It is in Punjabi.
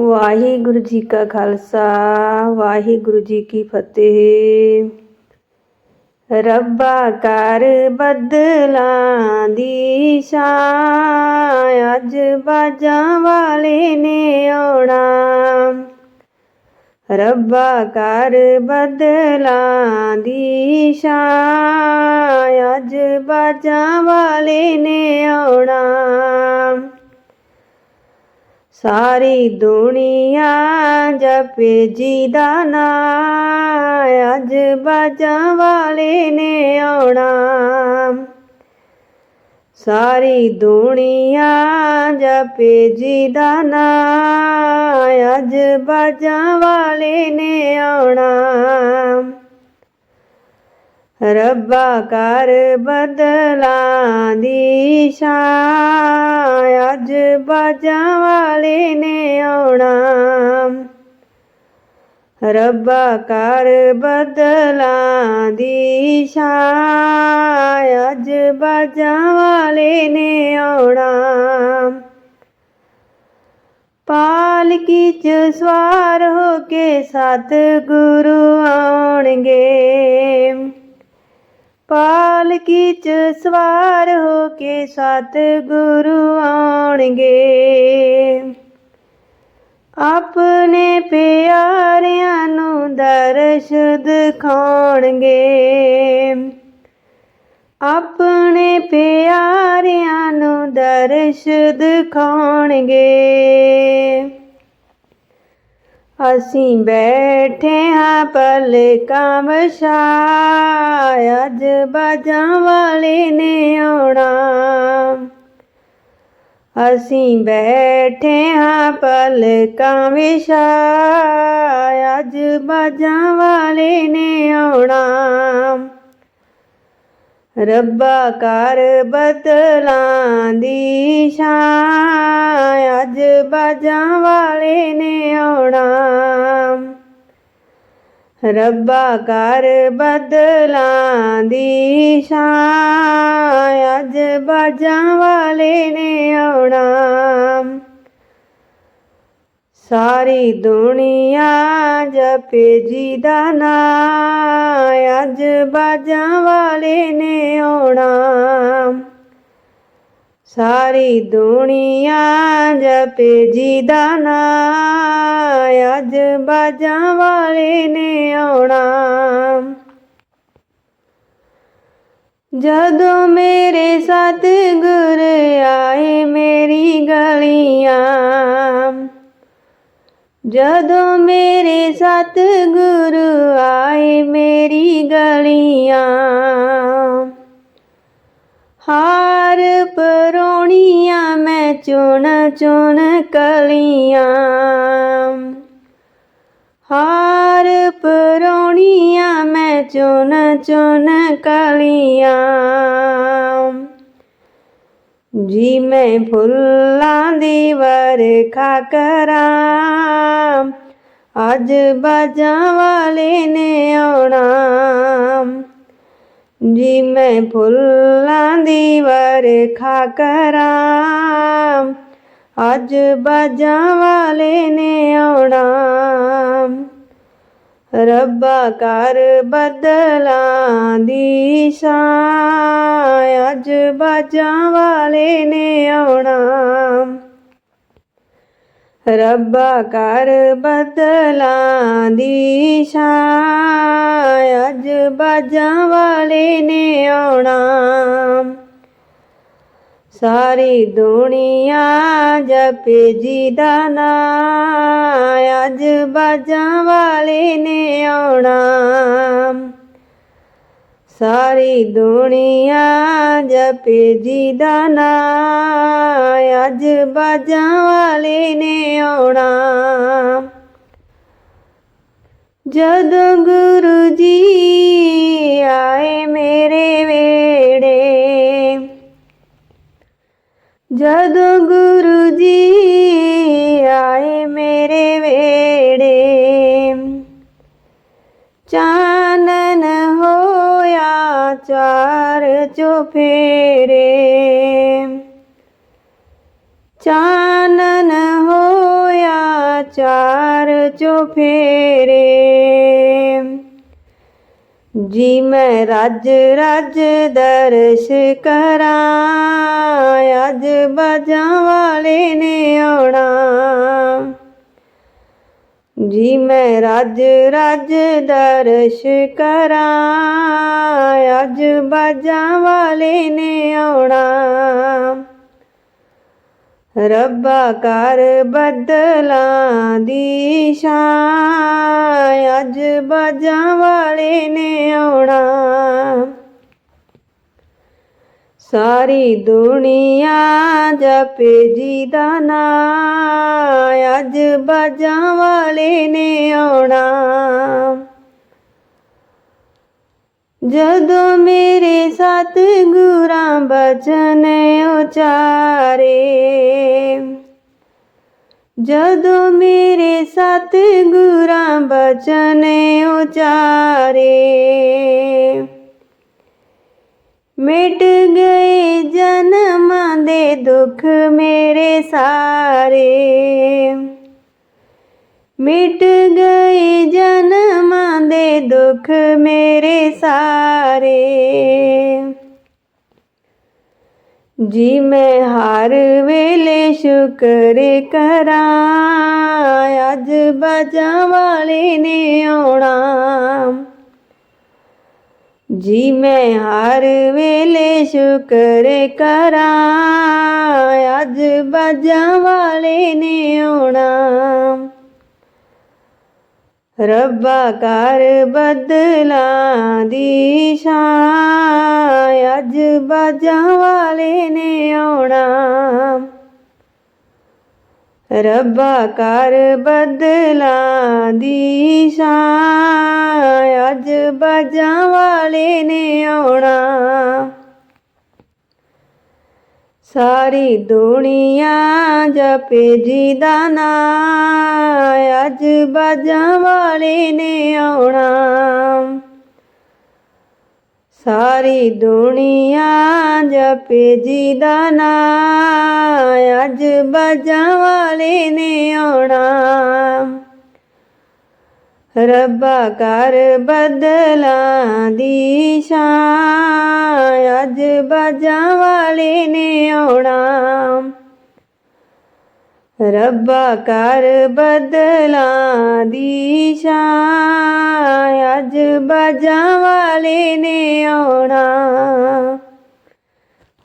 ਵਾਹਿਗੁਰੂ ਜੀ ਕਾ ਖਾਲਸਾ, ਵਾਹਿਗੁਰੂ ਜੀ ਕੀ ਫਤਿਹ। ਰੱਬਾ ਕਰ ਬਦਲਾਂ ਦੀ ਸ਼ਾਨ ਅੱਜ ਬਾਜਾਂ ਵਾਲੇ ਨੇ ਆਉਣਾ। ਰੱਬਾ ਕਰ ਬਦਲਾਂ ਦੀ ਸ਼ਾਨ ਅੱਜ ਬਾਜਾਂ ਵਾਲੇ ਨੇ ਆਉਣਾ। ਸਾਰੀ ਦੁਨੀਆ ਜਪੇ ਜੀ ਦਾ ਨਾਂ। ਅੱਜ ਬਾਜਾਂ ਵਾਲੇ ਨੇ ਆਉਣਾ। ਸਾਰੀ ਦੁਨੀਆ ਜਪੇ ਜੀ ਦਾ ਨਾਂ। ਅੱਜ ਬਾਜਾਂ ਵਾਲੇ ਨੇ ਆਉਣਾ। ਰੱਬਾ ਕਰ ਬਦਲਾਂ ਦੀ ਸ਼ਾਨ ਅੱਜ ਬਾਜਾਂ ਵਾਲੇ ਨੇ ਆਉਣਾ। ਰੱਬਾ ਕਰ ਬਦਲਾਂ ਦੀ ਸ਼ਾਨ ਅੱਜ ਬਾਜਾਂ ਵਾਲੇ ਨੇ ਆਉਣਾ। ਪਾਲਕੀ ਚ ਸਵਾਰ ਹੋ ਕੇ ਸਤ ਗੁਰੂ ਆਉਣਗੇ। ਪਾਲਕੀ ਚ ਸਵਾਰ ਹੋ ਕੇ ਸਤ ਗੁਰੂ ਆਉਣਗੇ। ਆਪਣੇ ਪਿਆਰਿਆਂ ਨੂੰ ਦਰਸ਼ ਦਿਖਾਉਣਗੇ। ਆਪਣੇ ਪਿਆਰਿਆਂ ਨੂੰ ਦਰਸ਼ ਦਿਖਾਉਣਗੇ। ਅਸੀਂ ਬੈਠੇ ਹਾਂ ਪਲਕਾਂ ਵਿਛਾਏ, ਅੱਜ ਬਾਜਾਂ ਵਾਲੇ ਨੇ ਆਉਣਾ। ਅਸੀਂ ਬੈਠੇ ਹਾਂ ਪਲਕਾਂ ਵਿਛਾਏ, ਅੱਜ ਬਾਜਾਂ ਵਾਲੇ ਨੇ ਆਉਣਾ। ਰੱਬਾ ਕਰ ਬਦਲਾਂ ਦੀ ਸ਼ਾਨ ਅੱਜ ਬਾਜਾਂ ਵਾਲੇ ਨੇ ਆਉਣਾ। ਰੱਬਾ ਕਰ ਬਦਲਾਂ ਦੀ ਸ਼ਾਨ ਅੱਜ ਬਾਜਾਂ ਵਾਲੇ ਨੇ ਆਉਣਾ। ਸਾਰੀ ਦੁਨੀਆ ਜਪੇ ਜੀ ਦਾ ਨਾਂ। ਅੱਜ ਬਾਜਾਂ ਵਾਲੇ ਨੇ ਆਉਣਾ। ਸਾਰੀ ਦੁਨੀਆ ਜਪੇ ਜੀ ਦਾ ਨਾਂ। ਅੱਜ ਬਾਜਾਂ ਵਾਲੇ ਨੇ ਆਉਣਾ। ਜਦੋਂ ਮੇਰੇ ਸਤਿਗੁਰ ਆਏ ਮੇਰੀ ਗਲੀਆਂ ਜਦੋਂ ਮੇਰੇ ਸਤਿਗੁਰੂ ਆਏ ਮੇਰੀ ਗਲੀਆਂ, ਹਾਰ ਪਰੋਣੀਆਂ ਮੈਂ ਚੁਣ ਚੁਣ ਕਲੀਆਂ, ਹਾਰ ਪਰੋਣੀਆਂ ਮੈਂ ਚੁਣ ਚੁਣ ਕਲੀਆਂ। ਜੀ ਮੈਂ ਫੁੱਲਾਂ ਦੀ ਵਰਖਾ ਕਰਾਂ ਅੱਜ ਬਾਜਾਂ ਵਾਲੇ ਨੇ ਆਉਣਾ। ਜੀ ਮੈਂ ਫੁੱਲਾਂ ਦੀ ਵਰਖਾ ਕਰਾਂ। ਅੱਜ ਬਾਜਾਂ ਵਾਲੇ ਨੇ ਆਉਣਾ। ਰੱਬਾ ਕਰ ਬਦਲਾਂ ਦੀ ਸ਼ਾਨ। ਅੱਜ ਬਾਜਾਂ ਵਾਲੇ ਨੇ ਆਉਣਾ। ਰੱਬਾ ਕਰ ਬਦਲਾਂ ਦੀ ਸ਼ਾਨ ਅੱਜ ਬਾਜਾਂ ਵਾਲੇ ਨੇ ਆਉਣਾ। ਸਾਰੀ ਦੁਨੀਆ ਜਪੇ ਜੀ ਦਾ ਨਾਂ, ਅੱਜ ਬਾਜਾਂ ਵਾਲੇ ਨੇ ਆਉਣਾ। ਸਾਰੀ ਦੁਨੀਆ ਜਪੇ ਜੀ ਦਾ ਨਾਂ ਅੱਜ ਬਾਜਾਂ ਵਾਲੇ ਨੇ ਆਉਣਾ। ਜਦੋਂ ਗੁਰੂ ਜੀ ਆਏ ਮੇਰੇ ਵੇੜੇ ਜਦੋਂ ਗੁਰੂ ਜੀ ਆਏ ਮੇਰੇ ਵੇੜੇ ਚੁਫੇਰੇ ਚਾਨਨ ਹੋਇਆ ਚਾਰ ਚੁਫੇਰੇ ਜੀ ਮੈਂ ਰੱਜ ਰੱਜ ਦਰਸ਼ ਕਰਾਂ, ਅੱਜ ਬਾਜਾਂ ਵਾਲੇ ਨੇ ਆਉਣਾ। ਜੀ ਮੈਂ ਰੱਜ ਰੱਜ ਦਰਸ਼ ਕਰਾਂ, ਅੱਜ ਬਾਜਾਂ ਵਾਲੇ ਨੇ ਆਉਣਾ। ਰੱਬਾ ਕਰ ਬਦਲਾਂ ਦੀ ਸ਼ਾਨ, ਅੱਜ ਬਾਜਾਂ ਵਾਲੇ ਨੇ ਆਉਣਾ। ਸਾਰੀ ਦੁਨੀਆ ਜਪੇ ਜੀ ਦਾ ਨਾਂ। ਅੱਜ ਬਾਜਾਂ ਵਾਲੇ ਨੇ ਆਉਣਾ। ਜਦੋਂ ਮੇਰੇ ਸਤ ਗੁਰਾਂ ਬਚਨ ਉਚਾਰੇ, ਜਦੋਂ ਮੇਰੇ ਸਤ ਗੁਰਾਂ ਬਚਨ ਉਚਾਰੇ ਮਿਟ ਗਏ ਜਨਮਾਂ ਦੇ ਦੁੱਖ ਮੇਰੇ ਸਾਰੇ। ਮਿਟ ਗਏ ਜਨਮ ਦੇ ਦੁੱਖ ਮੇਰੇ ਸਾਰੇ। ਜੀ ਮੈਂ ਹਰ ਵੇਲੇ ਸ਼ੁਕਰ ਕਰਾਂ, ਅੱਜ ਬਾਜਾਂ ਵਾਲੇ ਨੇ ਆਉਣਾ। ਜੀ ਮੈਂ ਹਰ ਵੇਲੇ ਸ਼ੁਕਰ ਕਰਾਂ, ਅੱਜ ਬਾਜਾਂ ਵਾਲੇ ਨੇ ਆਉਣਾ। ਰੱਬਾ ਕਰ ਬਦਲਾਂ ਦੀ ਸ਼ਾਨ, ਅੱਜ ਬਾਜਾਂ ਵਾਲੇ ਨੇ ਆਉਣਾ। ਰੱਬਾ ਕਰ ਬਦਲਾਂ ਦੀ ਸ਼ਾਨ ਅੱਜ ਬਾਜਾਂ ਵਾਲੇ ਨੇ ਆਉਣਾ। ਸਾਰੀ ਦੁਨੀਆ ਜਪੇ ਜੀ ਦਾ ਨਾਂ। ਅੱਜ ਬਾਜਾਂ ਵਾਲੇ ਨੇ ਆਉਣਾ। ਸਾਰੀ ਦੁਨੀਆ ਜਪੇ ਜੀ ਦਾ ਨਾਂ। ਅੱਜ ਬਾਜਾਂ ਵਾਲੇ ਨੇ ਆਉਣਾ। ਰੱਬਾ ਕਰ ਬਦਲਾਂ ਦੀ ਸ਼ਾਨ, ਅੱਜ ਬਾਜਾਂ ਵਾਲੇ ਨੇ ਆਉਣਾ। ਰੱਬਾ ਕਰ ਬਦਲਾਂ ਦੀ ਸ਼ਾਨ, ਅੱਜ ਬਾਜਾਂ ਵਾਲੇ ਨੇ ਆਉਣਾ।